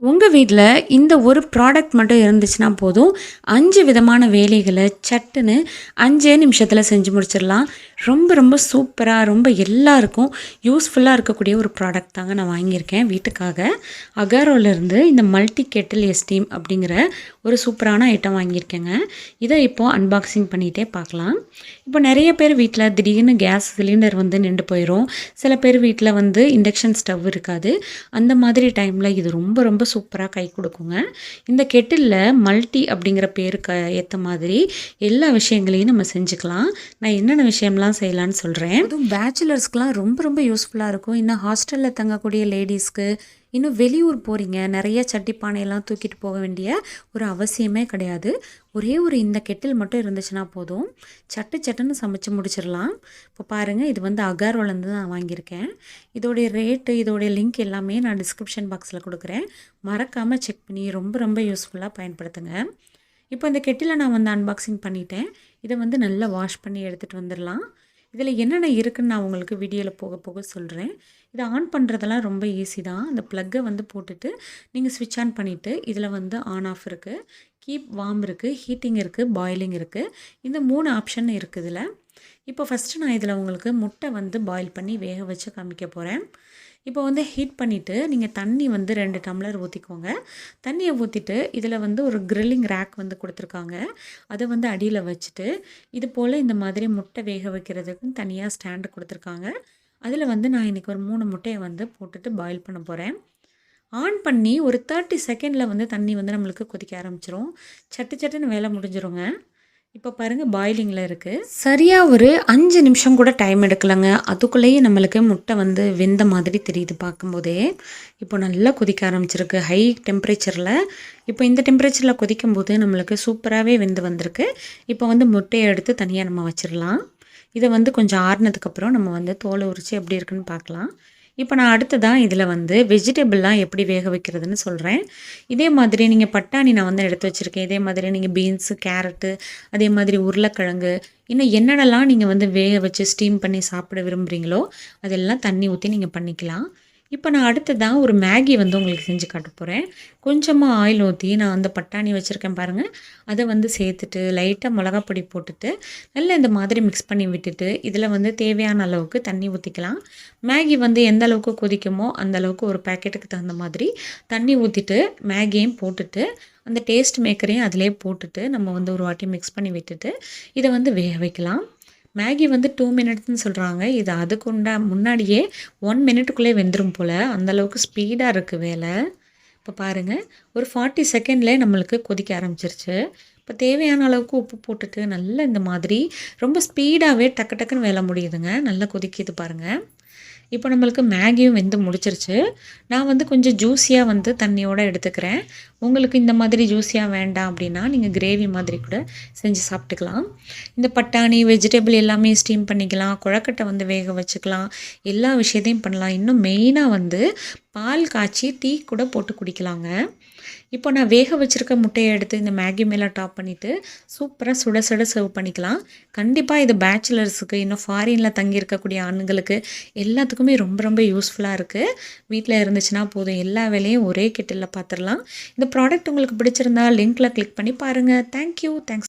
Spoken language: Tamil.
உங்கள் வீட்டில் இந்த ஒரு ப்ராடக்ட் மட்டும் இருந்துச்சுன்னா போதும் அஞ்சு விதமான வேலைகளை சட்டுன்னு அஞ்சே நிமிஷத்தில் செஞ்சு முடிச்சிடலாம். ரொம்ப ரொம்ப சூப்பராக ரொம்ப எல்லாருக்கும் யூஸ்ஃபுல்லாக இருக்கக்கூடிய ஒரு ப்ராடக்ட் தாங்க நான் வாங்கியிருக்கேன் வீட்டுக்காக. அகாரோலேருந்து இந்த மல்டி கெட்டில் எஸ்டீம் அப்படிங்கிற ஒரு சூப்பரான ஐட்டம் வாங்கியிருக்கேங்க. இதை இப்போது அன்பாக்சிங் பண்ணிகிட்டே பார்க்கலாம். இப்போ நிறைய பேர் வீட்டில் திடீர்னு கேஸ் சிலிண்டர் வந்து நின்று போயிடும் சில பேர் வீட்டில் வந்து இண்டக்ஷன் ஸ்டவ் இருக்காது. அந்த மாதிரி டைமில் இது ரொம்ப ரொம்ப சூப்பராக கை கொடுக்குங்க. இந்த கெட்டிலில் மல்டி அப்படிங்கிற பேருக்கு ஏற்ற மாதிரி எல்லா விஷயங்களையும் நம்ம செஞ்சுக்கலாம். நான் என்னென்ன விஷயம்லாம் செய்யலாம்னு சொல்கிறேன் அதுவும் பேச்சுலர்ஸ்க்குலாம் ரொம்ப ரொம்ப யூஸ்ஃபுல்லாக இருக்கும். இன்னும் ஹாஸ்டலில் தங்கக்கூடிய லேடிஸ்க்கு இன்னும் வெளியூர் போகிறீங்க நிறைய சட்டி பானையெல்லாம் தூக்கிட்டு போக வேண்டிய ஒரு அவசியமே கிடையாது. ஒரே ஒரு இந்த கெட்டில் மட்டும் இருந்துச்சுன்னா போதும். சட்டு சட்டுன்னு சமைச்சு முடிச்சிடலாம். இப்போ பாருங்கள் இது வந்து அகார்வாலேருந்து நான் வாங்கியிருக்கேன். இதோடைய ரேட்டு இதோடைய லிங்க் எல்லாமே நான் டிஸ்கிரிப்ஷன் பாக்ஸில் கொடுக்குறேன். மறக்காமல் செக் பண்ணி ரொம்ப ரொம்ப யூஸ்ஃபுல்லாக பயன்படுத்துங்க. இப்போ இந்த கெட்டிலை நான் வந்து அன்பாக்சிங் பண்ணிட்டேன். இதை வந்து நல்லா வாஷ் பண்ணி எடுத்துகிட்டு வந்துடலாம். இதில் என்னென்ன இருக்குன்னு நான் உங்களுக்கு வீடியோவில் போக போக சொல்கிறேன் இதை ஆன் பண்ணுறதெல்லாம் ரொம்ப ஈஸி தான். அந்த ப்ளக்கை வந்து போட்டுட்டு நீங்கள் ஸ்விட்ச் ஆன் பண்ணிவிட்டு இதில் வந்து ஆன் ஆஃப் இருக்குது கீப் வார்ம் இருக்குது ஹீட்டிங் இருக்குது பாயிலிங் இருக்குது இந்த மூணு ஆப்ஷன் இருக்குது இதில். இப்போ ஃபஸ்ட்டு நான் இதில் உங்களுக்கு முட்டை வந்து பாயில் பண்ணி வேக வச்சு காமிக்க போகிறேன் இப்போ வந்து ஹீட் பண்ணிவிட்டு நீங்கள் தண்ணி வந்து ரெண்டு டம்ளர் ஊற்றிக்கோங்க தண்ணியை ஊற்றிட்டு இதில் வந்து ஒரு க்ரில்லிங் ரேக் வந்து கொடுத்துருக்காங்க. அதை வந்து அடியில் வச்சுட்டு இது போல் இந்த மாதிரி முட்டை வேக வைக்கிறதுக்குன்னு தனியாக ஸ்டாண்டு கொடுத்துருக்காங்க. அதில் வந்து நான் இன்றைக்கி ஒரு மூணு முட்டையை வந்து போட்டுட்டு பாயில் பண்ண போகிறேன் ஆன் பண்ணி ஒரு தேர்ட்டி செகண்டில் வந்து தண்ணி வந்து நம்மளுக்கு கொதிக்க ஆரம்பிச்சிரும். சட்டு சட்டுன்னு வேலை முடிஞ்சிருங்க. இப்போ பாருங்கள் பாயிலிங்கில் இருக்குது சரியாக ஒரு அஞ்சு நிமிஷம் கூட டைம் எடுக்கலைங்க. அதுக்குள்ளேயே நம்மளுக்கு முட்டை வந்து வெந்த மாதிரி தெரியுது பார்க்கும்போதே. இப்போ நல்லா கொதிக்க ஆரம்பிச்சிருக்கு. ஹை டெம்பரேச்சரில் இப்போ இந்த டெம்பரேச்சரில் கொதிக்கும்போது நம்மளுக்கு சூப்பராகவே வெந்து வந்திருக்கு. இப்போ வந்து முட்டையை எடுத்து தனியாக நம்ம வச்சிடலாம். இதை வந்து கொஞ்சம் ஆறுனதுக்கப்புறம் நம்ம வந்து தோலை உரித்து எப்படி இருக்குன்னு பார்க்கலாம். இப்போ நான் அடுத்ததான் இதில் வந்து வெஜிடபிள்லாம் எப்படி வேக வைக்கிறதுன்னு சொல்கிறேன் இதே மாதிரி நீங்கள் பட்டாணி நான் வந்து எடுத்து வச்சுருக்கேன். இதே மாதிரி நீங்கள் பீன்ஸு கேரட்டு அதே மாதிரி உருளைக்கிழங்கு இன்னும் என்னென்னலாம் நீங்கள் வந்து வேக வச்சு ஸ்டீம் பண்ணி சாப்பிட விரும்புகிறீங்களோ அதெல்லாம் தண்ணி ஊற்றி நீங்கள் பண்ணிக்கலாம். இப்போ நான் அடுத்ததாக ஒரு மேகி வந்து உங்களுக்கு செஞ்சு காட்ட போகிறேன் கொஞ்சமாக ஆயில் ஊற்றி நான் வந்து பட்டாணி வச்சுருக்கேன் பாருங்கள் அதை வந்து சேர்த்துட்டு லைட்டாக மிளகாப்பொடி போட்டுட்டு நல்லா இந்த மாதிரி மிக்ஸ் பண்ணி விட்டுட்டு இதில் வந்து தேவையான அளவுக்கு தண்ணி ஊற்றிக்கலாம் மேகி வந்து எந்த அளவுக்கு கொதிக்குமோ அந்த அளவுக்கு ஒரு பேக்கெட்டுக்கு தகுந்த மாதிரி தண்ணி ஊற்றிட்டு மேகியையும் போட்டுட்டு அந்த டேஸ்ட் மேக்கரையும் அதிலே போட்டுட்டு நம்ம வந்து ஒரு வாட்டி மிக்ஸ் பண்ணி விட்டுட்டு இதை வந்து வேக வைக்கலாம். மேகி வந்து டூ மினிட்ஸ்னு சொல்கிறாங்க இது அதுக்கு உண்டா முன்னாடியே ஒன் மினிட்டுக்குள்ளே வெந்துடும் போல். அந்தளவுக்கு ஸ்பீடாக இருக்குது வேலை. இப்போ பாருங்கள் ஒரு ஃபார்ட்டி செகண்ட்லேயே நம்மளுக்கு கொதிக்க ஆரம்பிச்சிருச்சு. இப்போ தேவையான அளவுக்கு உப்பு போட்டுட்டு நல்லா இந்த மாதிரி ரொம்ப ஸ்பீடாகவே டக்கு டக்குன்னு வேலை முடியுதுங்க. நல்லா கொதிக்கிது பாருங்கள் இப்போ நம்மளுக்கு மேகியும் வெந்து முடிச்சிருச்சு. நான் வந்து கொஞ்சம் ஜூஸியாக வந்து தண்ணியோடு எடுத்துக்கிறேன். உங்களுக்கு இந்த மாதிரி ஜூஸியாக வேண்டாம் அப்படின்னா நீங்கள் கிரேவி மாதிரி கூட செஞ்சு சாப்பிட்டுக்கலாம். இந்த பட்டாணி வெஜிடபிள் எல்லாமே ஸ்டீம் பண்ணிக்கலாம். குழக்கட்டை வந்து வேக வச்சுக்கலாம். எல்லா விஷயத்தையும் பண்ணலாம். இன்னும் மெயினாக வந்து பால் காய்ச்சி டீ கூட போட்டு குடிக்கலாங்க. இப்போ நான் வேக வச்சுருக்க முட்டையை எடுத்து இந்த மேகி மேலே டாப் பண்ணிவிட்டு சூப்பராக சுட சுட சர்வ் பண்ணிக்கலாம். கண்டிப்பாக இது பேச்சுலர்ஸுக்கு இன்னும் ஃபாரினில் தங்கியிருக்கக்கூடிய ஆண்களுக்கு எல்லாத்துக்குமே ரொம்ப ரொம்ப யூஸ்ஃபுல்லாக இருக்குது வீட்டில் இருந்துச்சுன்னா போதும். எல்லா வேலையும் ஒரே கெட்டிலில் பார்த்துடலாம் இந்த ப்ராடக்ட் உங்களுக்கு பிடிச்சிருந்தா லிங்க்கில் கிளிக் பண்ணி பாருங்கள் தேங்க்யூ தேங்க்ஸ்